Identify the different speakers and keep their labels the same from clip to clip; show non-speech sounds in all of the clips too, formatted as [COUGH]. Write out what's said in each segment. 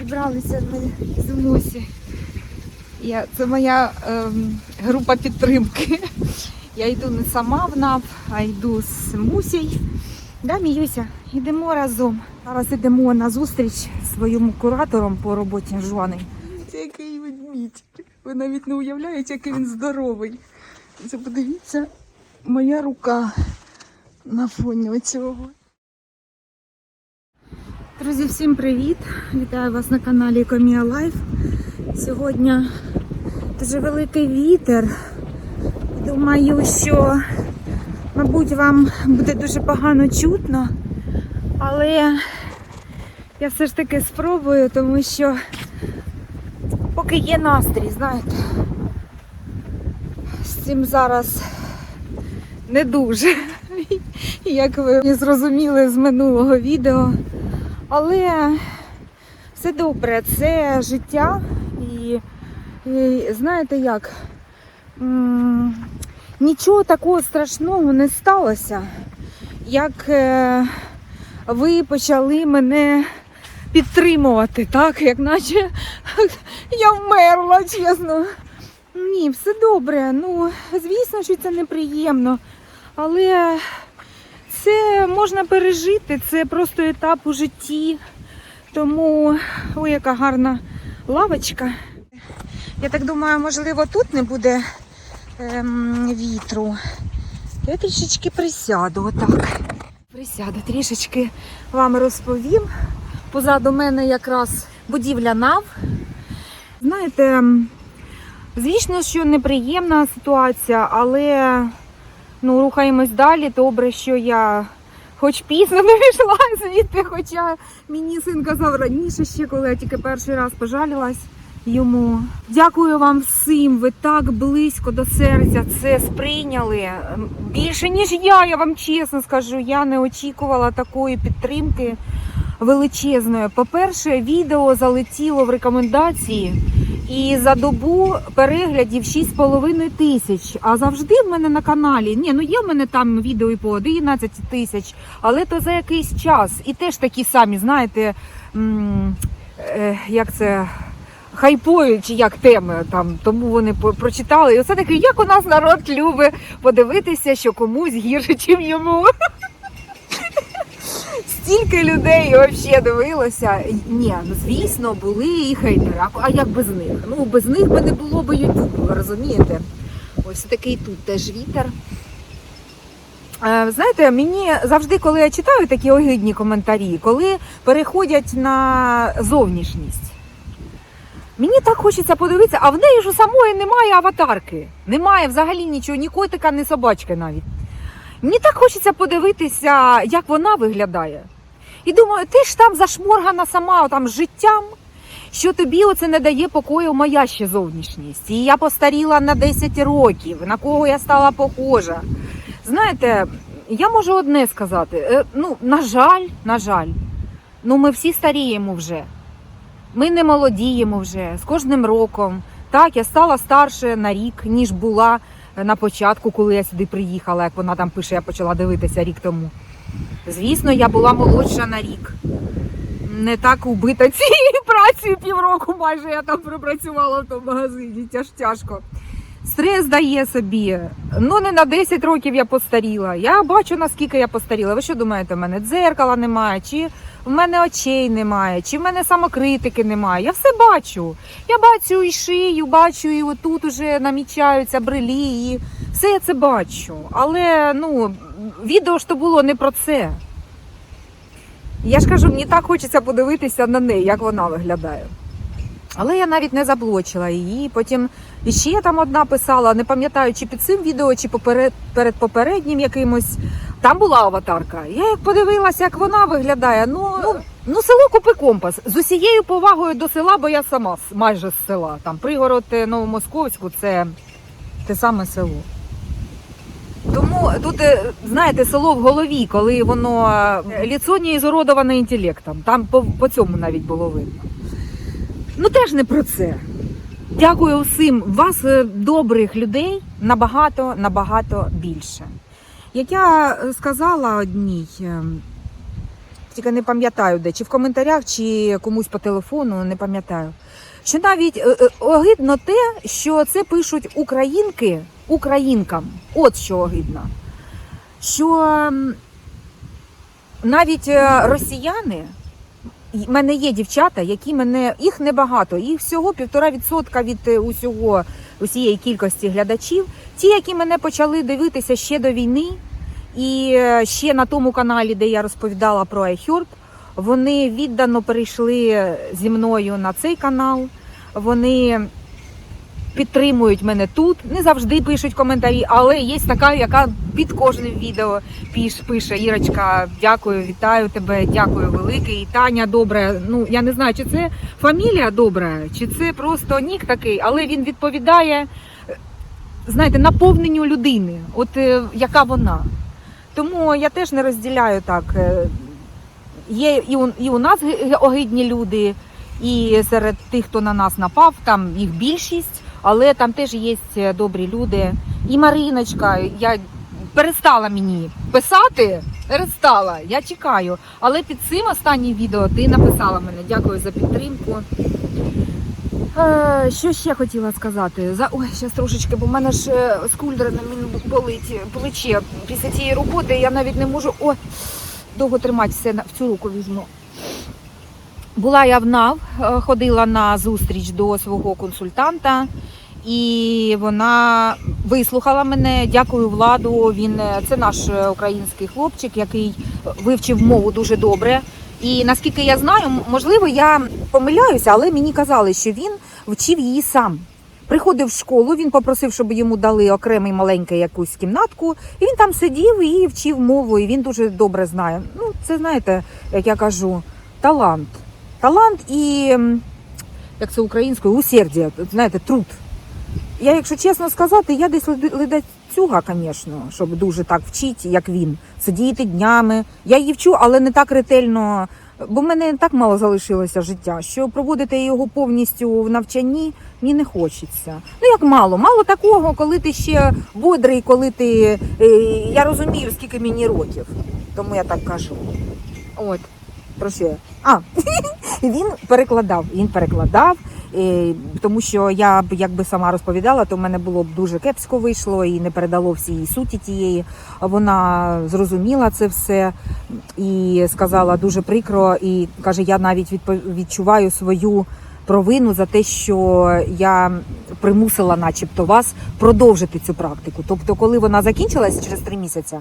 Speaker 1: Зібралися ми з Мусі. Я, це моя ем, група підтримки. Я йду не сама в НАП, а йду з Мусій. Да, Міюся, йдемо разом. Зараз йдемо на зустріч своїм куратором по роботі Жуани. Це який ведмідь. Ви навіть не уявляєте, який він здоровий. Це подивіться, моя рука на фоні цього. Друзі, всім привіт! Вітаю вас на каналі Комія Лайф. Сьогодні дуже великий вітер. Думаю, що, мабуть, вам буде дуже погано чутно, але я все ж таки спробую, тому що поки є настрій, знаєте, з цим зараз не дуже. [LAUGHS] Як ви зрозуміли з минулого відео. Але все добре, це життя і, і знаєте як, нічого такого страшного не сталося, як е, ви почали мене підтримувати, так, як наче я вмерла, чесно. Ні, все добре. Ну, звісно, що це неприємно, але це можна пережити, це просто етап у житті. Тому ой, яка гарна лавочка. Я так думаю, можливо, тут не буде ем, вітру. Я трішечки присяду, отак. Присяду, трішечки вам розповім. Позаду мене якраз будівля НАВ. Знаєте, ем, звісно, що неприємна ситуація, але Ну, рухаємось далі. Добре, що я хоч пізно [LAUGHS] не вийшла звідти, хоча мені син казав раніше ще, коли я тільки перший раз пожалілась йому. Дякую вам всім. Ви так близько до серця це сприйняли. Більше, ніж я, я вам чесно скажу, я не очікувала такої підтримки величезної. По-перше, відео залетіло в рекомендації. І за добу переглядів 6,5 тисяч. А завжди в мене на каналі. Ні, ну є в мене там відео і по 11 тисяч, але то за якийсь час. І теж такі самі, знаєте, е, як це. Хайпують як теми там, тому вони прочитали. І оце таке, як у нас народ любить подивитися, що комусь гірше, ніж йому. Стільки людей взагалі дивилося. Ні, ну звісно, були і хейтери. А- як без них? Ну без них би не було б Ютубу, розумієте? Ось такий тут теж вітер. Е, Знаєте, мені завжди, коли я читаю такі огидні коментарі, коли переходять на зовнішність, мені так хочеться подивитися, а в неї ж у самої немає аватарки. Немає взагалі нічого, ні котика, ні собачки навіть. Мені так хочеться подивитися, як вона виглядає. І думаю, ти ж там зашморгана сама там життям, що тобі оце не дає покою моя ще зовнішність. І я постаріла на 10 років, на кого я стала похожа. Знаєте, я можу одне сказати: е, ну, на жаль, на жаль, ну ми всі старіємо вже. Ми не молодіємо вже з кожним роком. Так, я стала старше на рік, ніж була на початку, коли я сюди приїхала, як вона там пише, я почала дивитися рік тому. Звісно, я була молодша на рік. Не так убита [LAUGHS] цією працею півроку майже я там пропрацювала в тому магазині. Тяж тяжко. Стрес дає собі. Ну не на 10 років я постаріла. Я бачу, наскільки я постаріла. Ви що думаєте, в мене дзеркала немає, чи в мене очей немає, чи в мене самокритики немає. Я все бачу. Я бачу і шию, бачу, і отут уже намічаються брелі, і все я це бачу. Але ну, відео ж то було не про це. Я ж кажу, мені так хочеться подивитися на неї, як вона виглядає. Але я навіть не заблочила її. Потім іще там одна писала, не пам'ятаю, чи під цим відео, чи поперед, перед попереднім якимось. Там була аватарка. Я як подивилася, як вона виглядає. Ну, ну, ну село купи компас. З усією повагою до села, бо я сама майже з села. Там пригород е, Новомосковську це те саме село. Тому тут, е, знаєте, село в голові, коли воно е, ліцо не інтелектом. Там по, по цьому навіть було видно. Ну теж не про це. Дякую всім. Вас е, добрих людей набагато, набагато більше. Як я сказала одній, тільки не пам'ятаю де, чи в коментарях, чи комусь по телефону, не пам'ятаю. Що навіть огидно те, що це пишуть українки українкам. От що огидно. Що навіть е, росіяни, в мене є дівчата, які мене, їх небагато, їх всього півтора відсотка від е, усього, усієї кількості глядачів. Ті, які мене почали дивитися ще до війни, і е, ще на тому каналі, де я розповідала про iHerb, вони віддано перейшли зі мною на цей канал. Вони підтримують мене тут. Не завжди пишуть коментарі, але є така, яка під кожним відео піш, пише Ірочка, дякую, вітаю тебе, дякую велике. І Таня добре. Ну я не знаю, чи це фамілія добра, чи це просто нік такий, але він відповідає, знаєте, наповненню людини, от е, яка вона. Тому я теж не розділяю так. е, Є і у, і у нас огидні люди, і серед тих, хто на нас напав, там їх більшість, але там теж є добрі люди. І Мариночка, я перестала мені писати, перестала, я чекаю. Але під цим останнім відео ти написала мене. Дякую за підтримку. Е, Що ще хотіла сказати? За ой, зараз трошечки, бо в мене ж е, скульдер на мені болить плече. Після цієї роботи я навіть не можу о, довго тримати все на- в цю руку візьму. Була я в НАВ, е, ходила на зустріч до свого консультанта, і вона вислухала мене. Дякую владу. Він е, це наш е, український хлопчик, який вивчив мову дуже добре. І наскільки я знаю, можливо, я помиляюся, але мені казали, що він вчив її сам. Приходив в школу, він попросив, щоб йому дали окремий маленький якусь кімнатку, і він там сидів і вчив мову, і він дуже добре знає. Ну, це знаєте, як я кажу, талант. Талант і, як це українською, усердя, знаєте, труд. Я, якщо чесно сказати, я десь ледацюга, звісно, щоб дуже так вчити, як він. Сидіти днями. Я її вчу, але не так ретельно, бо в мене так мало залишилося життя, що проводити його повністю в навчанні мені не хочеться. Ну як мало, мало такого, коли ти ще бодрий, коли ти. е, я розумію, скільки мені років. Тому я так кажу. От. Про що? А, [LAUGHS] він перекладав. Він перекладав. е, Тому що я б якби сама розповідала, то в мене було б дуже кепсько вийшло і не передало всієї суті тієї. Вона зрозуміла це все і сказала дуже прикро. І каже: я навіть відчуваю свою провину за те, що я примусила, начебто, вас продовжити цю практику. Тобто, коли вона закінчилась через три місяці,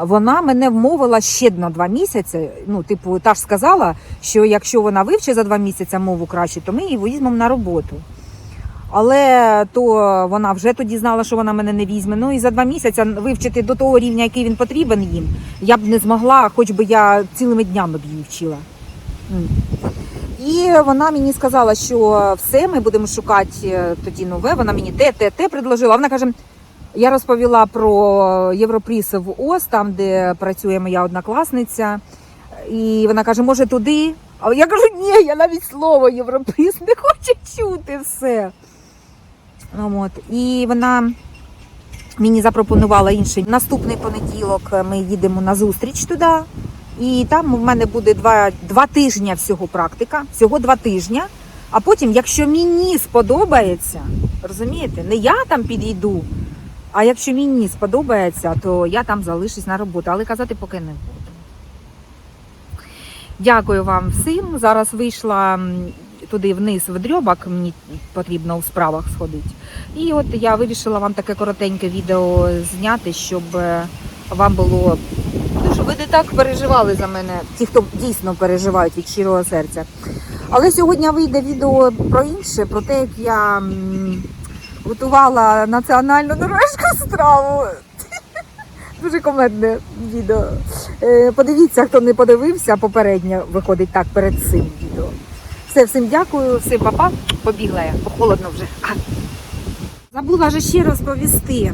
Speaker 1: вона мене вмовила ще на два місяці. Ну, типу, та ж сказала, що якщо вона вивчить за два місяці мову краще, то ми її візьмемо на роботу. Але то вона вже тоді знала, що вона мене не візьме. Ну і за два місяці вивчити до того рівня, який він потрібен їм, я б не змогла, хоч би я цілими днями б її вчила. І вона мені сказала, що все, ми будемо шукати е, тоді нове. Вона мені те, те, те предложила. Вона каже: я розповіла про Європріс в ОС, там, де працює моя однокласниця. І вона каже, може туди. А я кажу, ні, я навіть слово Європріс не хочу чути все. Ну, От. І вона мені запропонувала інший наступний понеділок. Ми їдемо на зустріч туди. І там в мене буде два, два тижні всього практика, всього два тижні. А потім, якщо мені сподобається, розумієте, не я там підійду, а якщо мені сподобається, то я там залишусь на роботу, але казати поки не буду. Дякую вам всім. Зараз вийшла туди вниз в дрьобак, мені потрібно у справах сходити. І от я вирішила вам таке коротеньке відео зняти, щоб е, вам було. Щоб ви не так переживали за мене, ті, хто дійсно переживають від щирого серця. Але сьогодні вийде відео про інше, про те, як я готувала національну норвежську страву. Дуже комедне відео. Е, Подивіться, хто не подивився, попередньо виходить так перед цим відео. Все, всім дякую, всім папа. Побігла я, холодно вже. Забула же ще розповісти.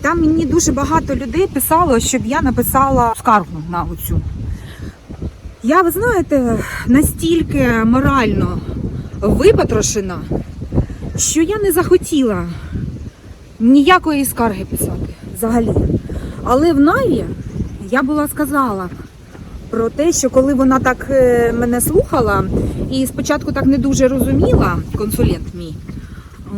Speaker 1: Там мені дуже багато людей писало, щоб я написала скаргу на оцю. Я, ви знаєте, настільки морально випотрошена, що я не захотіла ніякої скарги писати взагалі. Але в Наві я була сказала, про те, що коли вона так е, мене слухала і спочатку так не дуже розуміла, консулент мій.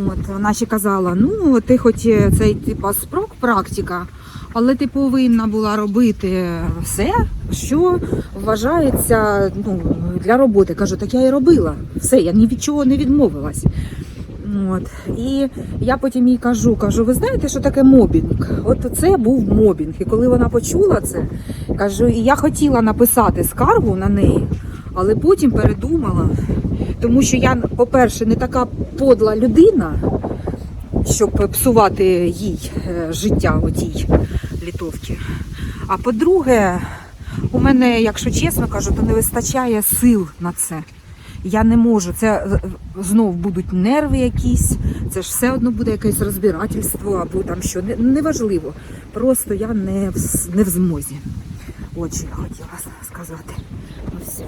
Speaker 1: От, вона ще казала: ну, ти хоч е, цей типа спрок практика, але ти повинна була робити все, що вважається ну, для роботи. Кажу, так я і робила. Все, я ні від чого не відмовилась. От. І я потім їй кажу, кажу, ви знаєте, що таке мобінг? От це був мобінг. І коли вона почула це, кажу, і я хотіла написати скаргу на неї, але потім передумала. Тому що я, по-перше, не така подла людина, щоб псувати їй е, життя отій літовці. А по-друге, у мене, якщо чесно кажу, то не вистачає сил на це. Я не можу. Це е, знов будуть нерви якісь, це ж все одно буде якесь розбирательство або там що. Не- Неважливо. Просто я не в, не в змозі. От я хотіла сказати. Ну все.